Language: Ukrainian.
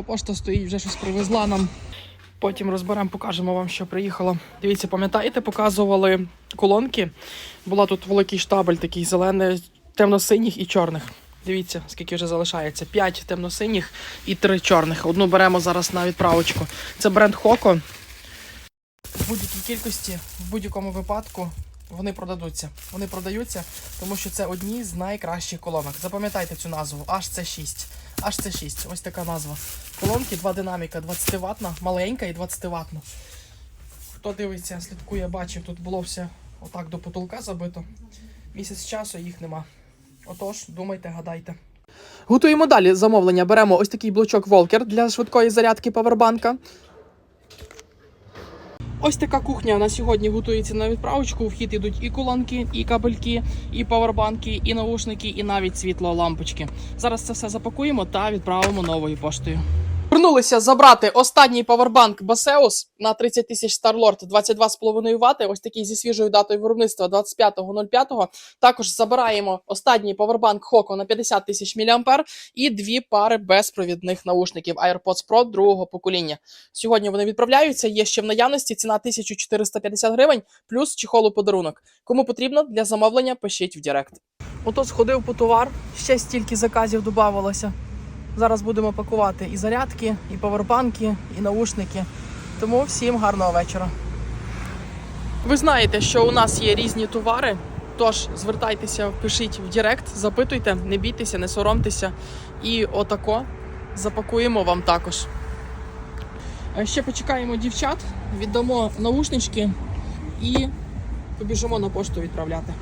Пошта стоїть, вже щось привезла нам. Потім розберемо, покажемо вам, що приїхало. Дивіться, пам'ятаєте, показували колонки. Була тут великий штабель такий зелений, темно-синіх і чорних. Дивіться, скільки вже залишається. П'ять темно-синіх і три чорних. Одну беремо зараз на відправочку. Це бренд Хоко. В будь-якій кількості, в будь-якому випадку вони продадуться. Вони продаються, тому що це одні з найкращих колонок. Запам'ятайте цю назву HC6. HC6. Ось така назва. Колонки, два динаміка, 20 ватна, маленька і 20 ватна. Хто дивиться, слідкує, бачив, тут було все отак до потолка забито. Місяць часу їх нема. Отож, думайте, гадайте. Готуємо далі замовлення. Беремо ось такий блочок Волкер для швидкої зарядки павербанка. Ось така кухня на сьогодні готується на відправочку. Вхід хід ідуть і колонки, і кабельки, і павербанки, і наушники, і навіть світло лампочки. Зараз це все запакуємо та відправимо новою поштою. Вернулися забрати останній павербанк Басеус на 30 тисяч StarLord 22,5 Вт. Ось такий зі свіжою датою виробництва 25.05. Також забираємо останній павербанк Хоко на 50 тисяч мА і дві пари безпровідних наушників AirPods Pro другого покоління. Сьогодні вони відправляються. Є ще в наявності ціна 1450 гривень, плюс чехол у подарунок. Кому потрібно для замовлення, пишіть в Директ. Ото сходив по товар, ще стільки заказів додавалося. Зараз будемо пакувати і зарядки, і павербанки, і наушники. Тому всім гарного вечора. Ви знаєте, що у нас є різні товари. Тож звертайтеся, пишіть в Директ, запитуйте, не бійтеся, не соромтеся. І отако запакуємо вам також. Е, Ще почекаємо дівчат, віддамо наушнички і побіжимо на пошту відправляти.